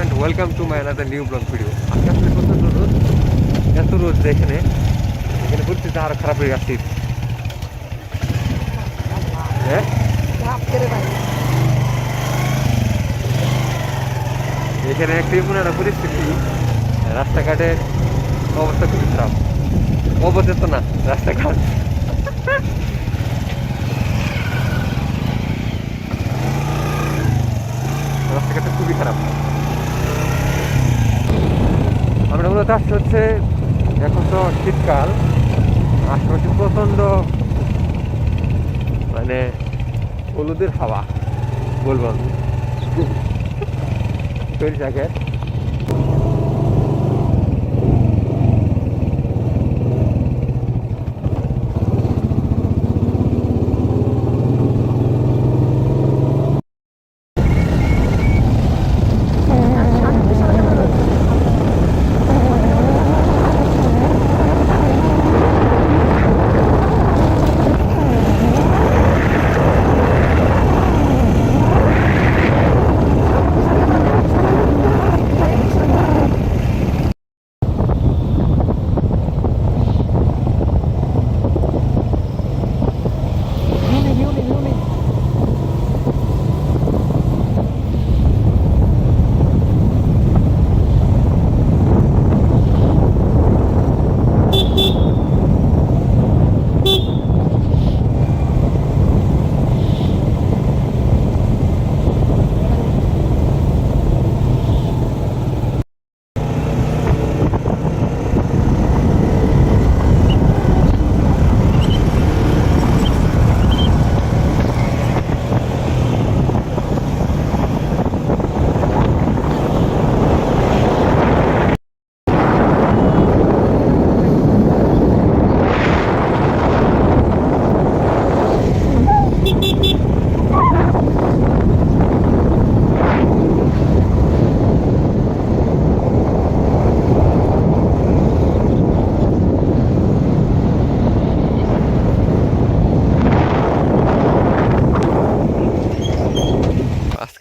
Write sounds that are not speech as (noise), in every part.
and welcome to my another new blog video. আজকে আসলে প্রচণ্ড রোদ, এত রোদ যে এখানে এখানে পরিস্থিতি খারাপ হয়ে যাচ্ছে। হ্যাঁ? এখানে একটি পরিস্থিতি রাস্তাঘাটের অবস্থা খুবই খারাপ। অবচেত না, রাস্তাঘাট। রাস্তাঘাটটা খুবই খারাপ। আমরা মূলত আসছে হচ্ছে এখন তো শীতকাল আশেপাশে প্রচণ্ড মানে হলুদের হাওয়া বলব আমি। (laughs) জ্যাকেট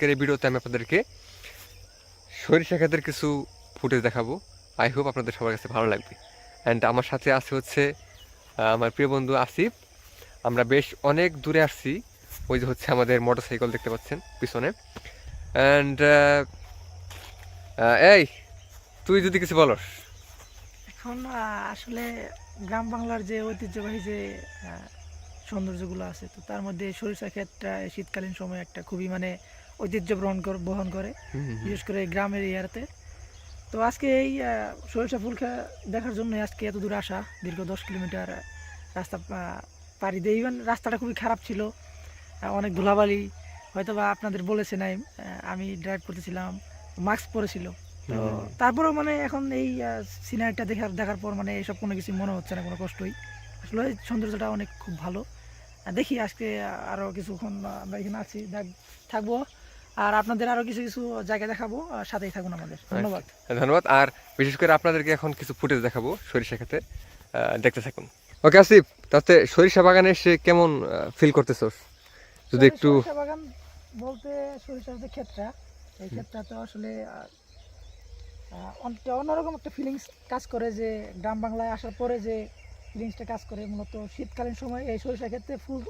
আজকের এই ভিডিওতে আমি আপনাদেরকে সরিষা ক্ষেতের কিছু ফুটেজ দেখাবো। আই হোপ আপনাদের সবার কাছে ভালো লাগবে। অ্যান্ড আমার সাথে আছে হচ্ছে আমার প্রিয় বন্ধু আসিফ। আমরা বেশ অনেক দূরে আসছি, ওই যে হচ্ছে আমাদের মোটর সাইকেল দেখতে পাচ্ছেন পিছনে। অ্যান্ড এই, তুই যদি কিছু বলস। এখন আসলে গ্রাম বাংলার যে ঐতিহ্যবাহী যে সৌন্দর্যগুলো আছে, তো তার মধ্যে সরিষা ক্ষেতটা শীতকালীন সময় একটা খুবই মানে ঐতিহ্য বহন কর- বহন করে বিশেষ করে গ্রামের এরিয়াতে। তো আজকে এই সরিষা ফুল দেখার জন্য আজকে এত দূর আসা দীর্ঘ দশ কিলোমিটার রাস্তা পাড়ি দিয়ে। ইভেন রাস্তাটা খুবই খারাপ ছিল অনেক ধুলাবালি। হয়তো বা আপনাদের বলেছে নাই আমি ড্রাইভ করতেছিলাম মাস্ক পরেছিল। তো তারপরেও মানে এখন এই সিনারিটা দেখার দেখার পর মানে এইসব কোনো কিছু মনে হচ্ছে না কোনো কষ্টই। আসলে সৌন্দর্যটা অনেক খুব ভালো। দেখি আজকে আরও কিছুক্ষণ আমরা এখানে আছি। দেখ- থাকব। আর আপনাদের আরও কিছু কিছু জায়গা দেখাবো আর সাথেই থাকুন আমাদের। ধন্যবাদ। ধন্যবাদ। আর বিশেষ করে আপনাদেরকে এখন কিছু ফুটেজ দেখাবো সরিষা ক্ষেতে। দেখতে থাকুন। ওকে আসিফ তাতে সরিষা বাগানে এসে কেমন ফিল করতেছস যদি একটু সরিষা বাগান বলতে সরিষার যে ক্ষেতটা। এই ক্ষেতটা তো আসলে অনেকটা অন্যরকম একটা ফিলিংস কাজ করে যে গ্রাম বাংলায় আসার পরে যে ফিলিংসটা কাজ করে মূলত শীতকালীন সময় এই সরিষা ক্ষেত্রে ফুল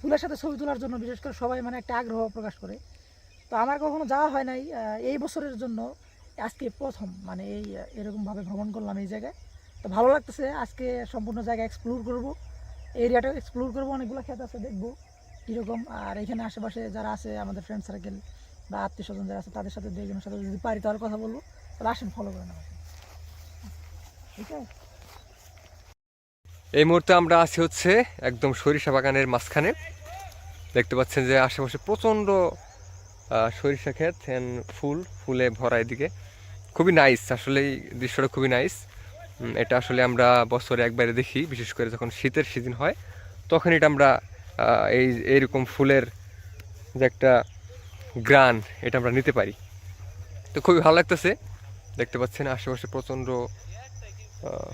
ফুলের সাথে ছবি তোলার জন্য বিশেষ করে সবাই মানে একটা আগ্রহ প্রকাশ করে। তো আমার কখনো যাওয়া হয় নাই এই বছরের জন্য আজকে প্রথম মানে এই এরকমভাবে ভ্রমণ করলাম এই জায়গায়। তো ভালো লাগতেছে, আজকে সম্পূর্ণ জায়গা এক্সপ্লোর করব এরিয়াটা এক্সপ্লোর করব, অনেকগুলো খেত আছে, দেখব কীরকম। আর এখানে আশেপাশে যারা আছে, আমাদের ফ্রেন্ড সার্কেল বা আত্মীয় স্বজন যারা আছে, তাদের সাথে দু একজনের সাথে যদি পারি তাহলে কথা বলব, তাহলে আসেন ফলো করেন আমাকে ঠিক আছে? এই মুহূর্তে আমরা আছি হচ্ছে একদম সরিষা বাগানের মাঝখানে। দেখতে পাচ্ছেন যে আশেপাশে প্রচণ্ড সরিষা ক্ষেত and ফুল, ফুলে ভরা এদিকে। খুবই নাইস আসলে দৃশ্যটা খুবই নাইস এটা আসলে আমরা বছরে একবারে দেখি, বিশেষ করে যখন শীতের সিজন হয় তখন এটা আমরা এই, এইরকম ফুলের যে একটা গ্রান, এটা আমরা নিতে পারি। তো খুবই ভালো লাগতেছে। দেখতে পাচ্ছেন আশেপাশে প্রচণ্ড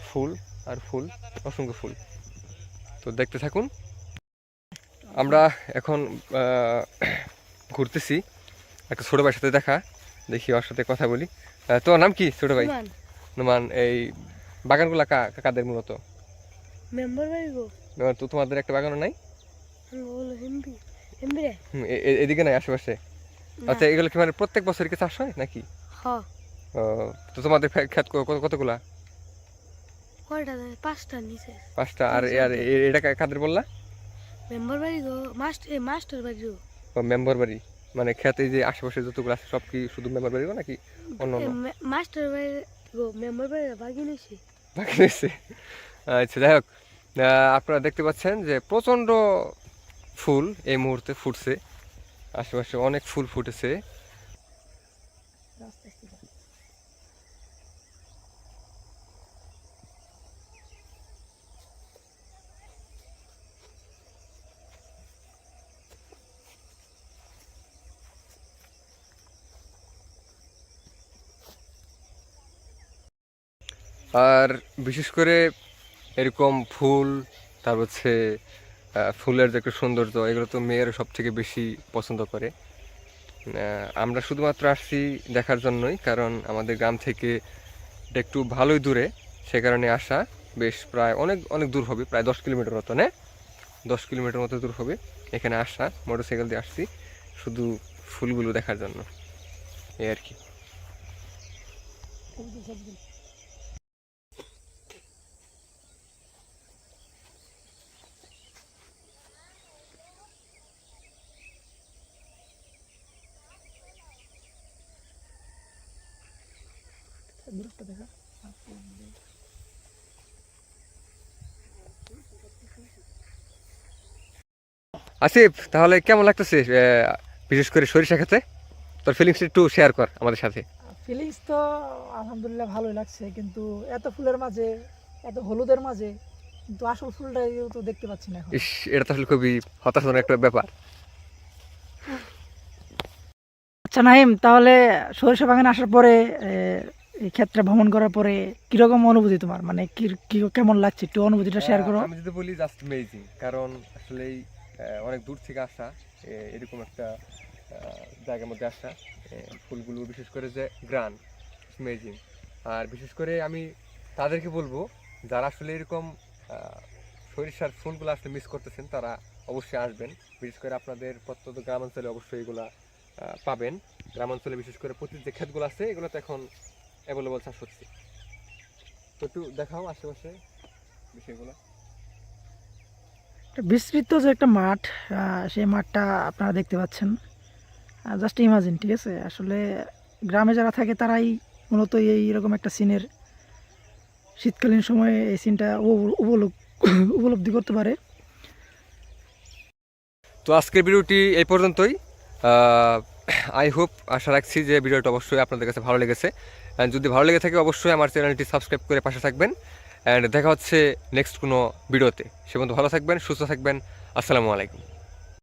ফুল আর ফুল, অসংখ্য ফুল। তো দেখতে থাকুন। আমরা এখন ঘুরতেছি। একটা ছোটো ভাইয়ের সাথে দেখা দেখি ওর সাথে কথা বলি। তোমার নাম কি ছোট ভাই? মান নোমান এই বাগানগুলো কা কাদের মূলত? মেম্বার বাড়ি গো। তো তোমাদের একটা বাগানও নাই? এদিকে নাই আশেপাশে? আচ্ছা এগুলো কি মানে প্রত্যেক বছর কি চাষ হয় নাকি? তো তোমাদের কত- কতগুলা? পাঁচটা নিচে। পাঁচটা আর আর এটা কাদের বললা? মেম্বার বাড়ি গো মাস্টার মাস্টার বাড়ি গো। মেম্বার বাড়ি। মানে খেতে যে আশেপাশে যতগুলো আছে সব কি শুধু মেম্বার বাড়ি নাকি অন্য অন্য? মাস্টার বাড়ি গো মেম্বার বাড়ি বাকি নিছি বাকি রয়েছে। আচ্ছা যাই হোক আহ, আপনারা দেখতে পাচ্ছেন যে প্রচণ্ড ফুল এই মুহূর্তে ফুটছে। আশেপাশে অনেক ফুল ফুটেছে। আর বিশেষ করে এরকম ফুল তারপর হচ্ছে ফুলের যে একটা সৌন্দর্য, এগুলো তো মেয়েরা সব থেকে বেশি পছন্দ করে। আমরা শুধুমাত্র আসছি দেখার জন্যই, কারণ আমাদের গ্রাম থেকে একটু ভালোই দূরে, সে কারণে আসা বেশ প্রায় অনেক অনেক দূর হবে, প্রায় দশ কিলোমিটার মতো, না? দশ কিলোমিটার মতো দূর হবে এখানে আসা, মোটরসাইকেল দিয়ে আসছি, শুধু ফুলগুলো দেখার জন্য, এই আর কি। সবজি। দেখা। আসিফ তাহলে কেমন লাগতেছে বিশেষ করে সরিষা খেতে? তোর ফিলিংস একটু শেয়ার কর আমাদের সাথে। ফিলিংস তো আলহামদুলিল্লাহ ভালোই লাগছে কিন্তু এত ফুলের মাঝে এত হলুদের মাঝে কিন্তু আসল ফুলটাই তো দেখতে পাচ্ছি না ইস এটা তো আসলে খুবই হতাশাজনক একটা ব্যাপার। আচ্ছা নাহিম তাহলে সরিষা বাগানে আসার পরে এই ক্ষেত্রে ভ্রমণ করার পরে কীরকম অনুভূতি তোমার? মানে কি কেমন লাগছে? একটু অনুভূতিটা শেয়ার করো। আমি যদি বলি জাস্ট মেজিং কারণ আসলেই অনেক দূর থেকে আসা এরকম একটা জায়গার মধ্যে আসা ফুলগুলো বিশেষ করে যে গ্রান মেজিং আর বিশেষ করে আমি তাদেরকে বলব যারা আসলে এরকম সরিষার ফুলগুলো আসলে মিস করতেছেন তারা অবশ্যই আসবেন। বিশেষ করে আপনাদের প্রত্যন্ত গ্রামাঞ্চলে অবশ্যই এগুলা পাবেন। গ্রামাঞ্চলে বিশেষ করে প্রতি যে ক্ষেতগুলো আছে এগুলো তো এখন অ্যাভেলেবল চাষ হচ্ছে তো একটু দেখাও আশেপাশে বিষয়গুলো। একটা বিস্তৃত যে একটা মাঠ সেই মাঠটা আপনারা দেখতে পাচ্ছেন। জাস্ট ইমাজিন ঠিক আছে? আসলে গ্রামে যারা থাকে তারাই মূলত এই এরকম একটা সিনের শীতকালীন সময়ে এই সিনটা উপলব্ধি করতে পারে। তো আজকের ভিডিওটি এই পর্যন্তই। আই হোপ আশা রাখছি যে ভিডিওটা অবশ্যই আপনাদের কাছে ভালো লেগেছে। যদি ভালো লেগে থাকে, অবশ্যই আমার চ্যানেলটি সাবস্ক্রাইব করে পাশে থাকবেন। অ্যান্ড দেখা হচ্ছে নেক্সট কোনো ভিডিওতে। সে পর্যন্ত ভালো থাকবেন, সুস্থ থাকবেন। আসসালামু আলাইকুম।